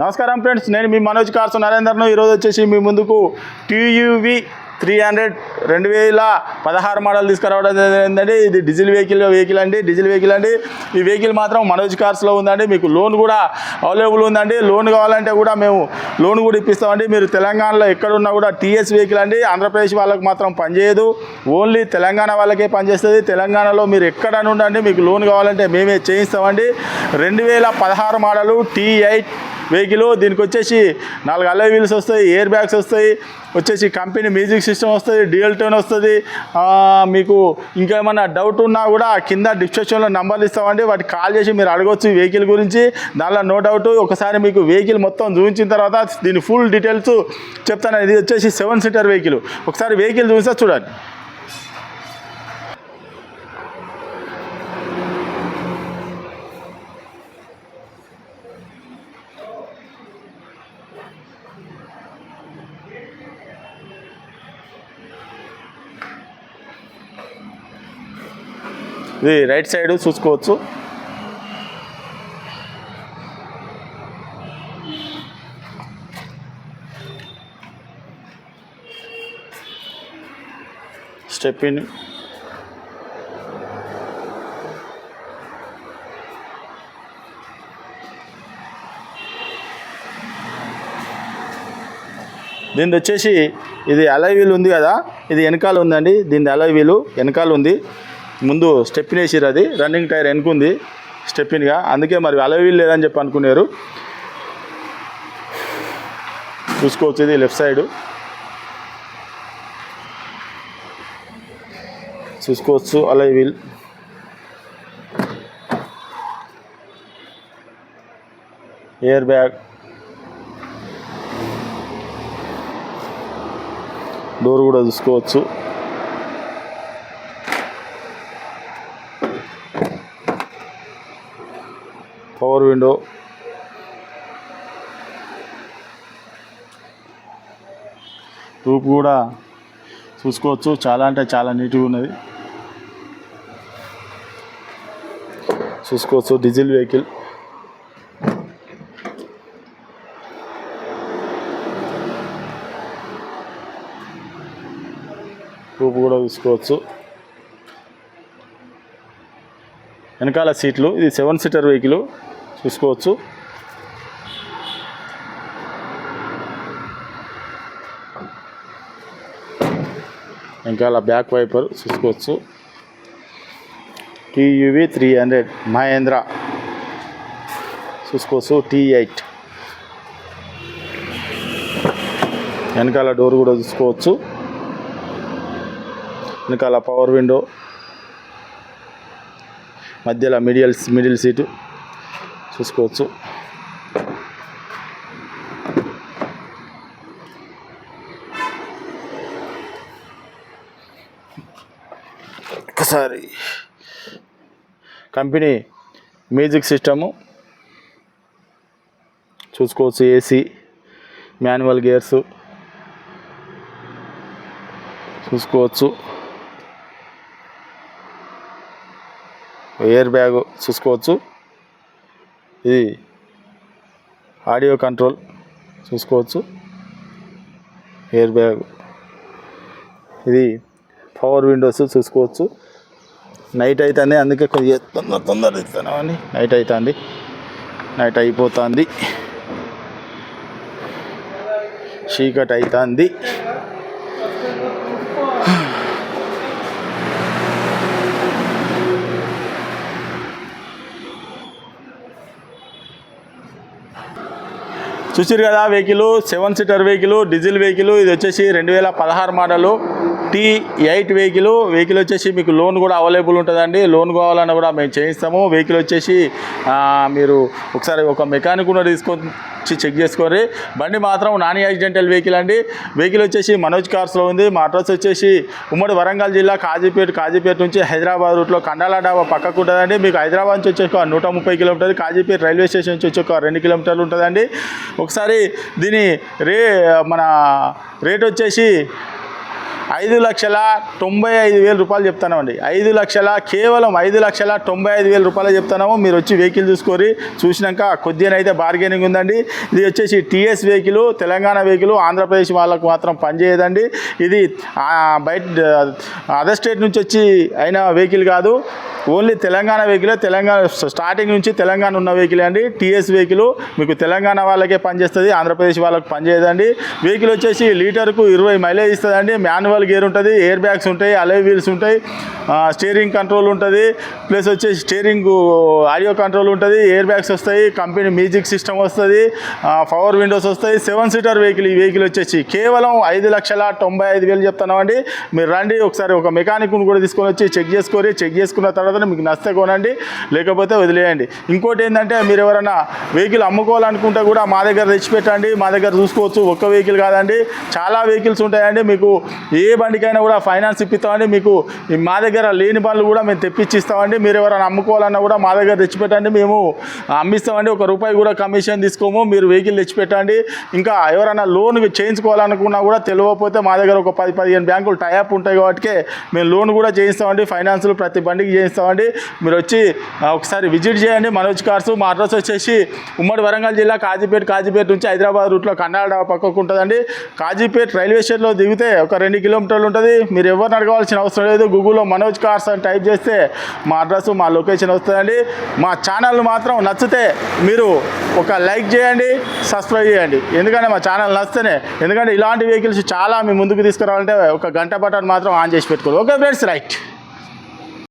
నమస్కారం ఫ్రెండ్స్ నేను మీ మనోజ్ కార్సు నరేందర్ను. ఈరోజు వచ్చేసి మీ ముందుకు టీయూవి త్రీ హండ్రెడ్ రెండు వేల పదహారు మోడల్ తీసుకురావడం ఏంటంటే ఇది డీజిల్ వెహికల్ వెహికల్ అండి డీజిల్ వెహికల్ అండి. ఈ వెహికల్ మాత్రం మనోజ్ కార్స్లో ఉందండి. మీకు లోన్ కూడా అవైలబుల్ ఉందండి. లోన్ కావాలంటే కూడా మేము లోన్ కూడా ఇప్పిస్తామండి. మీరు తెలంగాణలో ఎక్కడున్నా కూడా టీఎస్ వెహికల్ అండి. ఆంధ్రప్రదేశ్ వాళ్ళకి మాత్రం పనిచేయదు. ఓన్లీ తెలంగాణ వాళ్ళకే పనిచేస్తుంది. తెలంగాణలో మీరు ఎక్కడ ఉండండి. మీకు లోన్ కావాలంటే మేమే చేయిస్తామండి. రెండు వేల పదహారు మోడలు టీ ఎయిట్ వెహికల్ దీనికి వచ్చేసి నాలుగు అలై వీల్స్ వస్తాయి ఎయిర్ బ్యాగ్స్ వస్తాయి వచ్చేసి కంపెనీ మ్యూజిక్ సిస్టమ్ వస్తుంది డ్యూయల్ టోన్ వస్తుంది. మీకు ఇంకేమైనా డౌట్ ఉన్నా కూడా కింద డిస్క్రిప్షన్లో నంబర్లు ఇస్తామండి. వాటికి కాల్ చేసి మీరు అడగవచ్చు ఈ వెహికల్ గురించి. దానిలో నో డౌట్ ఒకసారి మీకు వెహికల్ మొత్తం చూపించిన తర్వాత దీని ఫుల్ డీటెయిల్స్ చెప్తాను. ఇది వచ్చేసి సెవెన్ సీటర్ వెహికల్ ఒకసారి వెహికల్ చూపిస్తా చూడండి. ఇది రైట్ సైడ్ చూసుకోవచ్చు. స్టెప్ ఇన్ దీనిది వచ్చేసి ఇది అలై వీల్ ఉంది కదా? ఇది వెనకాల ఉందండి. దీని అలై వీలు వెనకాల ఉంది. ముందు స్టెప్పిన్ వేసిరు అది. Running tyre వెనుకుంది. స్టెప్పిన్గా అందుకే మరి అలై వీల్ లేదని చెప్పి అనుకున్నారు. చూసుకోవచ్చు ఇది లెఫ్ట్ సైడ్. చూసుకోవచ్చు alloy wheel. Air bag. Door కూడా చూసుకోవచ్చు. Power window. రూప్ కూడా చూసుకోవచ్చు. చాలా అంటే చాలా నీట్గా ఉన్నది. చూసుకోవచ్చు. Diesel vehicle. రూపు కూడా చూసుకోవచ్చు. వెనకాల సీట్లు. ఇది సెవెన్ సీటర్ వెహికల్. చూసుకోవచ్చు. వెనకాల బ్యాక్ వైపర్ చూసుకోవచ్చు. TUV three hundred. మహేంద్ర చూసుకోవచ్చు. T eight. వెనకాల డోర్ కూడా చూసుకోవచ్చు. వెనకాల పవర్ విండో. మధ్యలో మిడిల్ మిడిల్ సీటు. చూసుకోవచ్చు. ఒకసారి కంపెనీ మ్యూజిక్ సిస్టము చూసుకోవచ్చు ఏసీ మాన్యువల్ గేర్స్ చూసుకోవచ్చు. ఎయిర్ బ్యాగ్ చూసుకోవచ్చు. ఇది ఆడియో కంట్రోల్ చూసుకోవచ్చు. Air bag. ఇది పవర్ విండోస్ చూసుకోవచ్చు. నైట్ అవుతుంది అందుకే కొద్దిగా తొందర తొందర ఇస్తాను నైట్ అవుతుంది నైట్ అయిపోతుంది. చీకటి అవుతుంది చూసారు కదా vehicle seven seater vehicle diesel vehicle ఇది వచ్చేసి రెండు వేల పదహారు model. T eight vehicle. Vehicle వచ్చేసి మీకు లోన్ కూడా అవైలబుల్ ఉంటుందండి. లోన్ కావాలన్నా కూడా మేము చేయిస్తాము. వెహికల్ వచ్చేసి మీరు ఒకసారి ఒక మెకానిక్ కూడా తీసుకొచ్చి చెక్ చేసుకోరి బండి మాత్రం నాన్ యాక్సిడెంటల్ వెహికల్ అండి. వెహికల్ వచ్చేసి మనోజ్ కార్స్లో ఉంది. మా అడ్రస్ వచ్చేసి ఉమ్మడి వరంగల్ జిల్లా కాజీపేట కాజీపేట నుంచి హైదరాబాద్ రూట్లో కండాల డాబా పక్కకు ఉంటుందండి. మీకు హైదరాబాద్ నుంచి వచ్చి ఒక నూట ముప్పై కిలోమీటర్లు కాజీపేట రైల్వే స్టేషన్ నుంచి వచ్చి ఒక రెండు కిలోమీటర్లు ఉంటుందండి. ఒకసారి దీని రే మన రేట్ వచ్చేసి ఐదు లక్షల తొంభై ఐదు వేల రూపాయలు చెప్తున్నామండి. ఐదు లక్షల కేవలం ఐదు లక్షల తొంభై ఐదు వేల రూపాయలు చెప్తున్నాము. మీరు వచ్చి వెహికల్ చూసుకొని చూసినాక కొద్దిగానైతే బార్గెనింగ్ ఉందండి. ఇది వచ్చేసి TS vehicle Telangana vehicle Andhra Pradesh వాళ్ళకు మాత్రం పనిచేయదండి. ఇది బయట అదర్ స్టేట్ నుంచి వచ్చి అయిన వెహికల్ కాదు. Only Telangana vehicle Telangana starting నుంచి తెలంగాణ ఉన్న వెహికల్ అండి. టీఎస్ వెహికల్ మీకు తెలంగాణ వాళ్ళకే పనిచేస్తుంది ఆంధ్రప్రదేశ్ వాళ్ళకి పనిచేయదండి. వెహికల్ వచ్చేసి లీటర్కు ఇరవై మైలేజ్ ఇస్తుందండి. మాన్యువల్ గేర్ ఉంటుంది ఎయిర్ బ్యాగ్స్ ఉంటాయి అలే వీల్స్ ఉంటాయి స్టీరింగ్ కంట్రోల్ ఉంటుంది. ప్లస్ వచ్చేసి స్టీరింగ్ ఆడియో కంట్రోల్ ఉంటుంది ఎయిర్ బ్యాగ్స్ వస్తాయి కంపెనీ మ్యూజిక్ సిస్టమ్ వస్తుంది పవర్ విండోస్ వస్తాయి. సెవెన్ సీటర్ వెహికల్ ఈ వెహికల్ వచ్చేసి కేవలం ఐదు లక్షల తొంభై ఐదు వేలు చెప్తున్నామండి. మీరు రండి ఒకసారి ఒక మెకానిక్ను కూడా తీసుకొని వచ్చి చెక్ చేసుకొని చెక్ చేసుకున్న తర్వాత మీకు నచ్చితే కొనండి లేకపోతే వదిలేయండి. ఇంకోటి ఏంటంటే మీరు ఎవరైనా వెహికల్ అమ్ముకోవాలనుకుంటే కూడా మా దగ్గర తెచ్చిపెట్టండి మా దగ్గర చూసుకోవచ్చు ఒక్క వెహికల్ కాదండి. చాలా వెహికల్స్ ఉంటాయండి మీకు ఏ బండికైనా కూడా ఫైనాన్స్ ఇప్పిస్తామండి మీకు మా దగ్గర లేని బండ్లు కూడా మేము తెప్పించి ఇస్తామండి మీరు ఎవరైనా అమ్ముకోవాలన్నా కూడా మా దగ్గర తెచ్చిపెట్టండి మేము అమ్మిస్తామండి. ఒక రూపాయి కూడా కమిషన్ తీసుకోము మీరు వెహికల్ తెచ్చిపెట్టండి. ఇంకా ఎవరైనా లోన్ చేయించుకోవాలనుకున్నా కూడా తెలియకపోతే మా దగ్గర ఒక పది పదిహేను బ్యాంకులు టైప్ ఉంటాయి కాబట్టి మేము లోన్ కూడా చేయిస్తామండి. ఫైనాన్స్లు ప్రతి బండికి చేయిస్తాం చేస్తామండి మీరు వచ్చి ఒకసారి విజిట్ చేయండి. మనోజ్ కార్స్ మా అడ్రస్ వచ్చేసి ఉమ్మడి వరంగల్ జిల్లా కాజీపేట కాజీపేట నుంచి హైదరాబాద్ రూట్లో కన్నాడ పక్కకు ఉంటుందండి. కాజీపేట రైల్వే స్టేషన్లో దిగితే ఒక రెండు కిలోమీటర్లు ఉంటుంది. మీరు ఎవరిని అడగవలసిన అవసరం లేదు. గూగుల్లో మనోజ్ కార్స్ అని టైప్ చేస్తే మా అడ్రస్ మా లొకేషన్ వస్తుందండి. మా ఛానల్ మాత్రం నచ్చితే మీరు ఒక లైక్ చేయండి సబ్స్క్రైబ్ చేయండి. ఎందుకంటే మా ఛానల్ నచ్చితేనే ఎందుకంటే ఇలాంటి వెహికల్స్ చాలా మీ ముందుకు తీసుకురావాలంటే ఒక గంట బటన్ మాత్రం ఆన్ చేసి పెట్టుకోవాలి. Okay friends right.